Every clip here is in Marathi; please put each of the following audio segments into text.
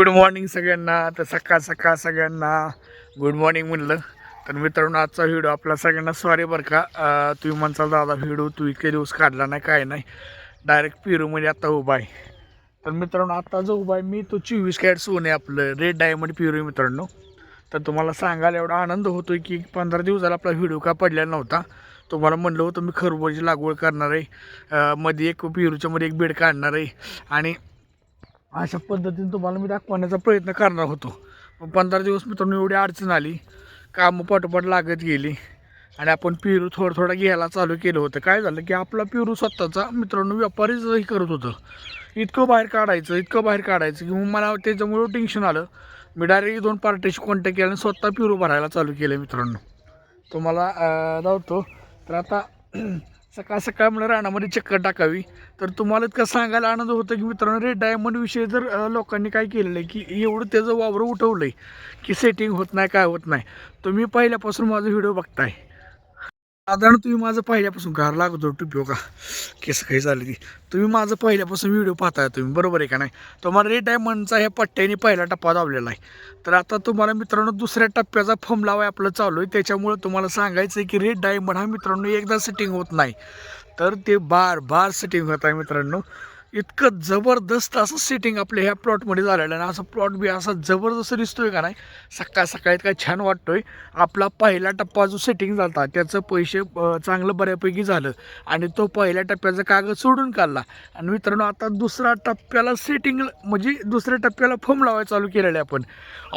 गुड मॉर्निंग सगळ्यांना. तर सकाळ सकाळ सगळ्यांना. गुड मॉर्निंग म्हणलं. तर मित्रांनो आजचा व्हिडिओ आपला सगळ्यांना सॉरी बरं का. तुम्ही म्हणसाल दादा व्हिडिओ तू इतके दिवस काढला नाही काय नाही. डायरेक्ट पिरूमध्ये आता उभा आहे. तर मित्रांनो आता जो उभा आहे मी तो चोवीस कॅरेट सोन आहे आपलं. रेड डायमंड पिरू आहे मित्रांनो. तर तुम्हाला सांगायला एवढा आनंद होतो की पंधरा दिवसाला आपला व्हिडिओ का पडलेला नव्हता. तुम्हाला म्हणलं होतं मी खरबुजाची लागवड करणार आहे. मध्ये एक पिरूच्यामध्ये एक बेड काढणार आहे. आणि अशा पद्धतीने तुम्हाला मी दाखवण्याचा प्रयत्न करणार होतो. पण पंधरा दिवस मित्रांनो एवढी अडचण आली. कामं पाठोपाठ लागत गेली. आणि आपण पेरू थोडं थोडं घ्यायला चालू केलं होतं. काय झालं की आपला पेरू स्वतःचा मित्रांनो व्यापारीच हे करत होतं. इतकं बाहेर काढायचं इतकं बाहेर काढायचं की मग मला त्याच्यामुळे टेन्शन आलं. मी डायरेक्ट दोन पार्टीशी कॉन्टॅक्ट केला आणि स्वतः पेरू भरायला चालू केलं मित्रांनो. तुम्हाला अं, तर आता सकाळ सकाळ म्हणून रानामध्ये चक्कर टाकावी. तर तुम्हाला इतकं सांगायला आनंद होतो की मित्रांनो रेड डायमंड विषयी जर लोकांनी काय केलेलं आहे की एवढं त्याचं वावरं उठवलं आहे की सेटिंग होत नाही काय होत नाही. तुम्ही पहिल्यापासून माझा व्हिडिओ बघताय. साधारण तुम्ही माझं पहिल्यापासून घर लागतो टुपिओ हो का? केस काही झाली ती. तुम्ही माझं पहिल्यापासून व्हिडिओ पाहताय तुम्ही बरोबर आहे का नाही? तुम्हाला रेड डायमंडचा ह्या पट्ट्याने पहिला टप्पा दावलेला आहे. तर आता तुम्हाला मित्रांनो दुसऱ्या टप्प्याचा फॉर्म लावाय आपलं चालू आहे. त्याच्यामुळे तुम्हाला सांगायचं आहे की रेड डायमंड हा मित्रांनो एकदा सेटिंग होत नाही. तर ते बार बार सेटिंग होत आहे मित्रांनो. इतकं जबरदस्त असं सेटिंग आपल्या ह्या प्लॉटमध्ये झालेलं आहे. आणि असं प्लॉट बी असा जबरदस्त दिसतोय का नाही सकाळ सकाळी काय छान वाटतोय. आपला पहिला टप्पा जो सेटिंग झाला त्याचं पैसे चांगलं बऱ्यापैकी झालं. आणि तो पहिल्या टप्प्याचा कागद सोडून काढला. आणि मित्रांनो आता दुसरा टप्प्याला सेटिंग म्हणजे दुसऱ्या टप्प्याला फॉर्म लावायला चालू केलेलं आहे आपण.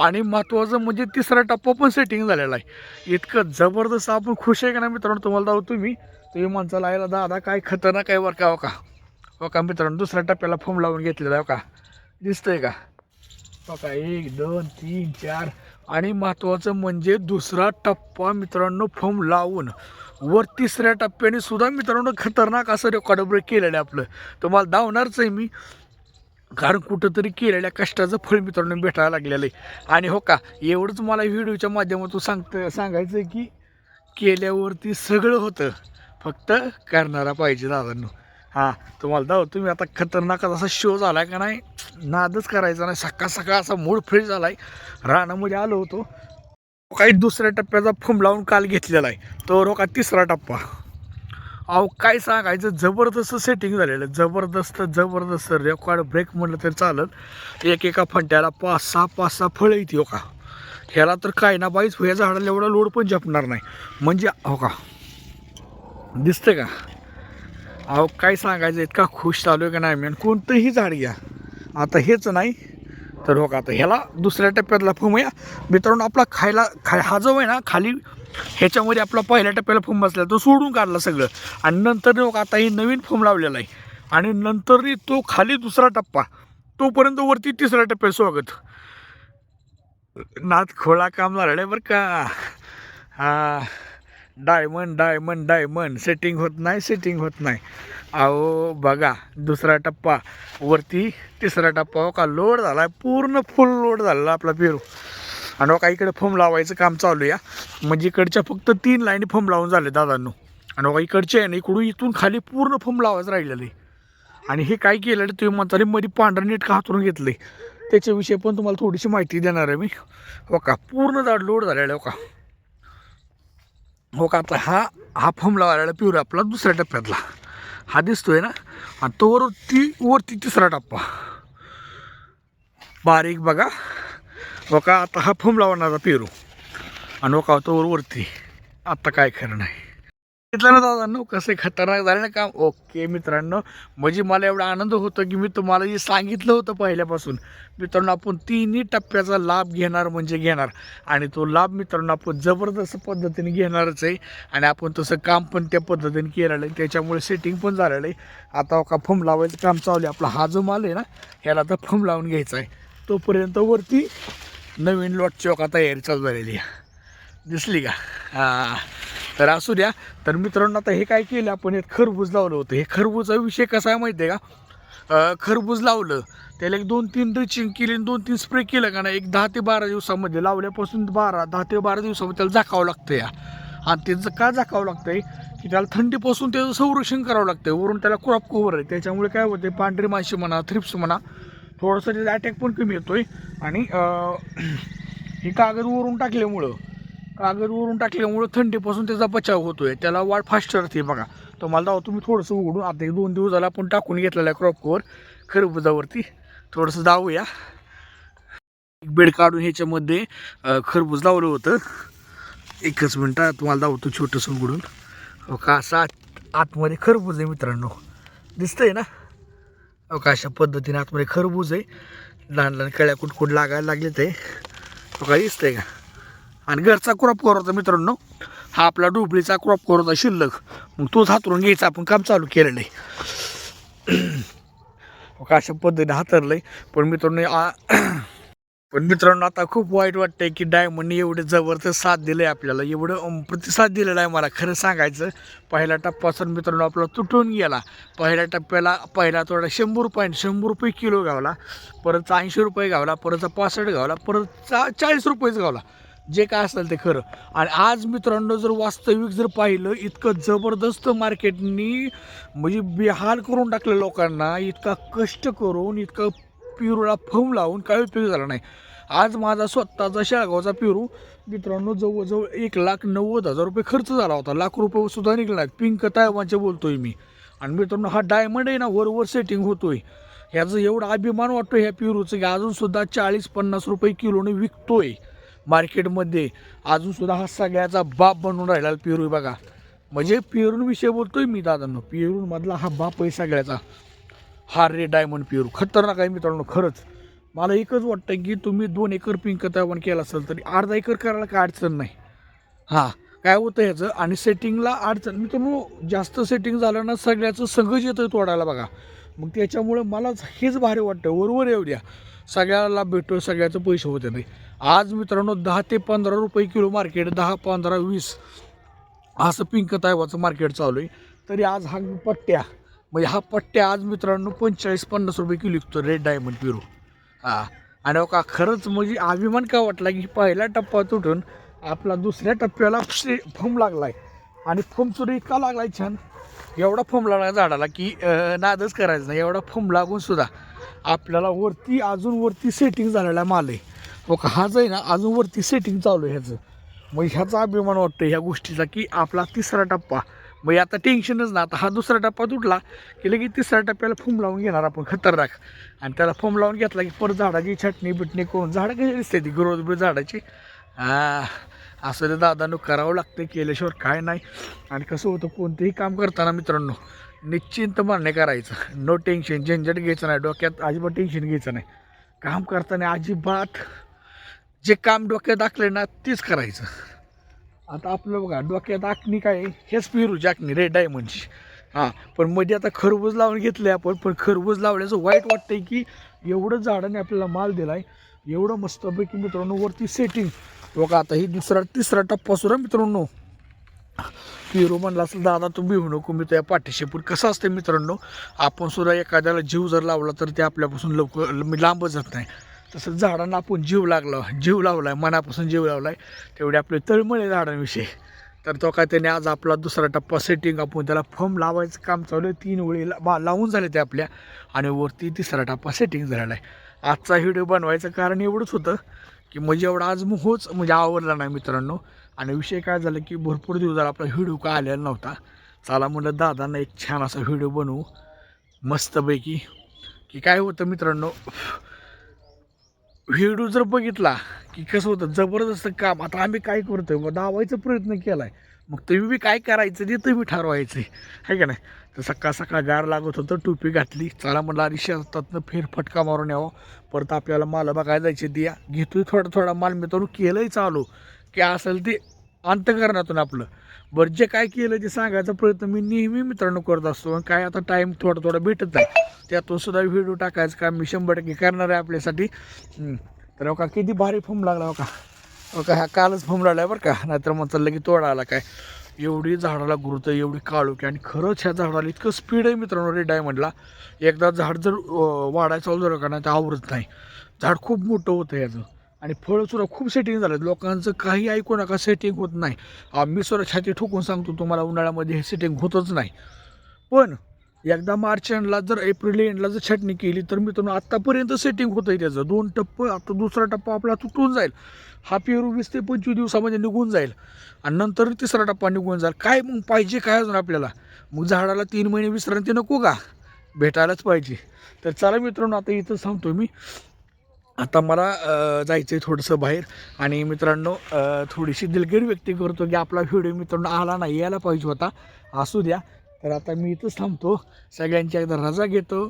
आणि महत्त्वाचं म्हणजे तिसरा टप्पा पण सेटिंग झालेला आहे. इतकं जबरदस्त आपण खुश आहे का नाही मित्रांनो तुम्हाला दावतो तुम्ही तुम्ही माणसाला आयला दादा काय खतरनाक आहे वर का? हो हो का मित्रांनो दुसऱ्या टप्प्याला फोम लावून घेतलेला आहे हो का? दिसतंय का? हो का एक दोन तीन चार. आणि महत्त्वाचं म्हणजे दुसरा टप्पा मित्रांनो फोम लावून. वर तिसऱ्या टप्प्याने सुद्धा मित्रांनो खतरनाक असं रेकॉर्ड ब्रेक केलेलं आहे आपलं. तुम्हाला धावणारच आहे मी. कारण कुठंतरी केलेल्या कष्टाचं फळ मित्रांनो भेटायला लागलेलं आहे. आणि हो का एवढंच मला व्हिडिओच्या माध्यमातून सांगतं सांगायचं की केल्यावरती सगळं होतं. फक्त करणारा पाहिजे दादांनो. हां तुम्हाला दाव तुम्ही आता खतरनाक असा शो झाला आहे का नाही? नादच करायचा नाही. सकाळ सकाळ असा मूड फ्रेश झाला आहे रानामध्ये आलो होतो. काही दुसऱ्या टप्प्याचा फुम लावून काल घेतलेला आहे. तो रोका तिसरा टप्पा. अहो काय सांगायचं? जबरदस्त सेटिंग झालेलं. आहे. जबरदस्त जबरदस्त रेकॉर्ड ब्रेक म्हटलं तरी चालत एक एका फंट्याला पाच सहा पाच सहा फळं येते हो का? ह्याला तर काय ना बाईच ह्या झाडाला एवढा लोड पण जपणार नाही. म्हणजे हो का? दिसतं का? अहो काय सांगायचं इतका खुश चालू आहे का नाही मी? आणि कोणतंही झाड घ्या. आता हेच नाही तर हो का आता ह्याला दुसऱ्या टप्प्यातला फुम या मित्रांनो आपला खायला खा हा जो आहे ना खाली ह्याच्यामध्ये आपला पहिल्या टप्प्याला फुम बसला तो सोडून काढला सगळं. आणि नंतर हो आता हे नवीन फुम लावलेला आहे. आणि नंतर तो खाली दुसरा टप्पा तोपर्यंत वरती तिसऱ्या टप्प्यात स्वागत. नाथ खोळा काम झालेलं आहे बरं का. हा. Diamond diamond diamond. सेटिंग होत नाही सेटिंग होत नाही. अहो बघा दुसरा टप्पा. वरती तिसरा टप्पा हो का लोड झाला आहे पूर्ण फुल लोड झालेला आपला पेरू. आणि हो बघा इकडे फोम लावायचं काम चालू या म्हणजे इकडच्या फक्त तीन लाईनी फोम लावून झाले दादांनो. आणि हो बघा इकडचे आहे ना इकडून इथून खाली पूर्ण फोम लावायचं राहिलेलं आहे. आणि हे काय केलं तुम्ही म्हणता मध्ये पांढरं नीट का हातरून घेतलं आहे त्याच्याविषयी पण तुम्हाला थोडीशी माहिती देणार आहे मी. हो का पूर्ण जाड लोड झालेला आहे हो का. हो का? आता हा हा फॉर्म लावायला प्युर आपला दुसऱ्या टप्प्यातला. हा दिसतोय ना? आणि तो वरती वरती तिसरा टप्पा. बारीक बघा. हो का? आता हा फॉर्म लावणारा पेरू. आणि हो का? तो वरती. आत्ता काय खरं नाही. घेतलं ना दादा कसं खतरनाक झालं ना काम. ओके मित्रांनो म्हणजे मला एवढा आनंद होतो की मी तुम्हाला जे सांगितलं होतं पहिल्यापासून. मित्रांनो आपण तिन्ही टप्प्याचा लाभ घेणार म्हणजे घेणार. आणि तो लाभ मित्रांनो आपण जबरदस्त पद्धतीने घेणारच आहे. आणि आपण तसं काम पण त्या पद्धतीने केलेलं आहे. त्याच्यामुळे सेटिंग पण झालेलं आहे. आता हो का फम लावायचं काम चालू आहे. आपला हा जो माल आहे ना ह्याला आता फम लावून घ्यायचा आहे. तोपर्यंत वरती नवीन लॉटची ओका हो तयारी चालू झालेली आहे. दिसली का? हां. तर असू द्या. तर मित्रांनो आता हे काय केलं आपण? हे खरबूज लावलं होतं. हे खरबूजचा विषय कसा आहे माहिती आहे का खरबूज लावलं. त्याला एक दोन तीन ड्रिचिंग केली आणि दोन तीन स्प्रे केलं का नाही? एक दहा ते बारा दिवसामध्ये लावल्यापासून बारा दहा ते बारा दिवसामध्ये त्याला झाकावं लागतं या आणि त्याचं का झाकावं लागतंय? की त्याला थंडीपासून त्याचं संरक्षण करावं लागतं वरून त्याला क्रॉप कव्हर आहे. त्याच्यामुळे काय होते पांढरी माशी म्हणा थ्रिप्स म्हणा थोडंसं त्याचा अटॅक पण कमी येतोय. आणि हे कागद वरून टाकल्यामुळं कागद वरून टाकल्यामुळं थंडीपासून त्याचा बचाव होतोय. त्याला वाढ फास्ट राहते बघा. तर मला दावा तुम्ही थोडंसं उघडून आता एक दोन दिवस झाला आपण टाकून घेतलेलं आहे क्रॉप कवर खरबुजावरती थोडंसं दावूया एक बेड काढून ह्याच्यामध्ये खरबूज लावलं होतं. एकच मिनटात तुम्हाला दावतो छोटंसं उघडून. हो का असं आत आतमध्ये खरबूज आहे मित्रांनो. दिसतंय ना? हो का अशा पद्धतीने आतमध्ये खरबूज आहे. लहान लहान कळ्या कुठकुठ लागायला लागले ते हो का दिसतंय का? आणि घरचा क्रॉप कवर होता मित्रांनो. हा आपला डुबळीचा क्रॉप कवर होता शिल्लक. मग तोच हातरून घ्यायचा. आपण काम चालू केलेलं आहे. अशा पद्धतीने हातरलंय. पण मित्रांनो आ- पण मित्रांनो आता खूप वाईट वाटतंय की डायमंडने एवढे जबरदस्त साथ दिले आपल्याला. एवढं प्रतिसाद दिलेला आहे मला. खरं सांगायचं पहिला टप्पा मित्रांनो आपला तुटून गेला. पहिल्या टप्प्याला पहिला थोडा शंभर रुपये शंभर रुपये किलो गावला. परत ऐंशी रुपये गावला. परतचा पासष्ट गावला. परत चा चाळीस रुपयेच गावला. जे काय असेल ते खरं. आणि आज मित्रांनो जर वास्तविक जर पाहिलं इतकं जबरदस्त मार्केटनी म्हणजे बेहाल करून टाकलं लोकांना इतका कष्ट करून इतकं पिरूला फम लावून काही उपयोग झाला नाही. आज माझा स्वतःचा शेळगावचा पिरू मित्रांनो जवळजवळ एक लाख नव्वद हजार रुपये खर्च झाला होता. लाख रुपये सुद्धा निघला पिंक पिंक तायवानचे बोलतोय मी. आणि मित्रांनो हा डायमंड आहे ना वरवर सेटिंग होतोय. ह्याचं एवढा अभिमान वाटतो ह्या पिरूचं की अजूनसुद्धा चाळीस पन्नास रुपये किलोने विकतोय. मार्केटमध्ये अजूनसुद्धा हा सगळ्याचा बाप बनून राहिला पेरू बघा. म्हणजे पेरूंविषयी बोलतोय मी दादांनो. पेरूंमधला हा बाप आहे सगळ्याचा. हा रे डायमंड पेरू. खतरनाक आहे मित्रांनो खरंच. मला एकच वाटतं की तुम्ही दोन एकर पिंक तयार केलं असेल तरी अर्धा एकर करायला काय अडचण नाही. हां काय होतं ह्याचं? आणि सेटिंगला अडचण मित्रांनो जास्त सेटिंग झालं ना सगळ्याचं संघच येतं तोडायला बघा. मग त्याच्यामुळं मला हेच भारी वाटतं वरवर येऊ द्या. सगळ्याला भेटतो सगळ्याचं पैसे होते नाही आज मित्रांनो दहा ते पंधरा रुपये किलो मार्केट दहा पंधरा वीस असं पिंक तायवाचं मार्केट चालू आहे. तरी आज हा पट्ट्या म्हणजे हा पट्ट्या आज मित्रांनो पंचेचाळीस पन्नास रुपये किलो विकतो रेड डायमंड पिरो हां. आणि हो का खरंच म्हणजे अभिमान का वाटला की पहिला टप्पा तुटून आपला दुसऱ्या टप्प्याला फम लागला आहे आणि फम इतका लागलाय छान? एवढा फोम लागला झाडाला की नादच करायचं नाही. एवढा फोम लागून सुद्धा. आपल्याला वरती अजून वरती सेटिंग झालेला माल आहे. हो का? हाच आहे ना अजून वरती सेटिंग चालू आहे ह्याचं. मग ह्याचा अभिमान वाटतो ह्या गोष्टीचा की आपला तिसरा टप्पा. मग आता टेन्शनच ना आता हा दुसरा टप्पा तुटला की लगेच तिसऱ्या टप्प्याला फोम लावून घेणार आपण. खतरनाक. आणि त्याला फोम लावून घेतला की परत झाडाची छटणी बिटणी करून झाडं कशी दिसते ती? ग्रोथ बिरोथ झाडाची असं ते दादानं करावं लागतं केल्याशिवाय काय नाही. आणि कसं होतं कोणतेही काम करताना मित्रांनो निश्चिंत मान्य करायचं. नो टेन्शन झंझट घ्यायचं नाही. डोक्यात अजिबात टेन्शन घ्यायचं नाही. काम करताना अजिबात जे काम डोक्यात आखले ना तेच करायचं. आता आपलं बघा डोक्यात आखणी काय हेच पिरूची आखणी रेड डायमंडची हां पण मध्ये आता खरबूज लावून घेतले आपण पण खरबूज लावल्याचं वाईट वाटतंय की एवढं झाडाने आपल्याला माल दिला आहे एवढं मस्तपैकी मित्रांनो वरती सेटिंग बघा आता ही दुसरा तिसरा टप्पा सुद्धा मित्रांनो. हिरो म्हणला असेल दादा तू भिवू नको मी त्या पाठीशी पण कसं असतं मित्रांनो आपण सुद्धा एखाद्याला जीव जर लावला तर ते आपल्यापासून लवकर मी लांबच जात नाही. तसं झाडांना आपण जीव लागला जीव लावलाय मनापासून जीव लावलाय तेवढे आपले तळमळे झाडांविषयी. तर तो काय त्याने आज आपला दुसरा टप्पा सेटिंग आपण त्याला फर्म लावायचं काम चालू आहे. तीन वेळी ला- बा लावून झाले ते आपल्या. आणि वरती तिसरा टप्पा सेटिंग झालेला आहे. आजचा व्हिडिओ बनवायचं कारण एवढंच होतं की म्हणजे एवढा आज होच म्हणजे आवडला नाही मित्रांनो. आणि विषय काय झाला की भरपूर दिवस झाला आपला व्हिडिओ काय आलेला नव्हता. चला म्हणलं दादांना एक छान असा व्हिडिओ बनवू. मस्तपैकी. की काय होतं मित्रांनो व्हिडिओ जर बघितला की कसं होतं जबरदस्त काम. आता आम्ही काय करतोय? मग दावायचा प्रयत्न केला आहे मग तुम्ही बी काय करायचं ते तुम्ही ठरवायचं. आहे का नाही? तर सकाळ सकाळ गार लागत होतं टोपी घातली. चला म्हणलं आणि शेतातनं फेर फटका मारून यावं. परत आपल्याला माल बघायला जायचे दिया घेतोय थोडा थोडा माल मित्रांनो केलंही चालू. की असेल ते अंतकरणातून आपलं. बरं जे काय केलं ते सांगायचा प्रयत्न मी नेहमी मित्रांनो करत असतो. आणि काय आता टाईम थोडा थोडा भेटत आहे त्यातून सुद्धा व्हिडिओ टाकायचं का मी शंभर टक्के करणार आहे आपल्यासाठी. तर हो का किती भारी फॉर्म लागला हो का हा ह्या कालच फॉर्म बरं का. नाहीतर मग चाललं की तोडा आला काय. एवढी झाडाला गुरुत एवढी काळोखी आणि खरंच ह्या झाडाला इतकं स्पीड आहे मित्रांनो रेड डायमंडला एकदा झाड जर वाढायचं चालू झालं का नाही तर आवरत नाही. झाड खूप मोठं होतं याचं. आणि फळंसुद्धा खूप सेटिंग झालं लोकांचं काही ऐकू नका सेटिंग होत नाही. आम्ही सुद्धा छाती ठोकून सांगतो तुम्हाला उन्हाळ्यामध्ये हे सेटिंग होतच नाही. पण एकदा मार्च एंडला जर एप्रिल एंडला जर छटणी केली तर मित्रांनो आत्तापर्यंत सेटिंग होतं आहे त्याचं. दोन टप्पं आता दुसरा टप्पा आपला तुटून जाईल. हा पेरू वीस ते पंचवीस दिवसामध्ये निघून जाईल. आणि नंतर तिसरा टप्पा निघून जाईल. काय मग पाहिजे काय अजून आपल्याला? मग झाडाला तीन महिने विश्रांती नको का? भेटायलाच पाहिजे. तर चला मित्रांनो आता इथं सांगतो मी. आता मला जायचं आहे थोडंसं बाहेर. आणि मित्रांनो थोडीशी दिलगिरी व्यक्त करतो की आपला व्हिडिओ मित्रांनो आला नाही यायला पाहिजे होता. असू द्या. तर आता मी इथंच थांबतो. सगळ्यांची एकदा रजा घेतो.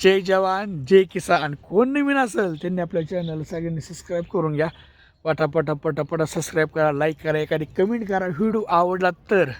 जय जवान जय किसान. कोण नवीन असेल त्यांनी आपल्या चॅनल सगळ्यांनी सबस्क्राईब करून घ्या. पटापटा पटापटा सबस्क्राईब करा लाईक करा एखादी कमेंट करा. व्हिडिओ आवडला तर.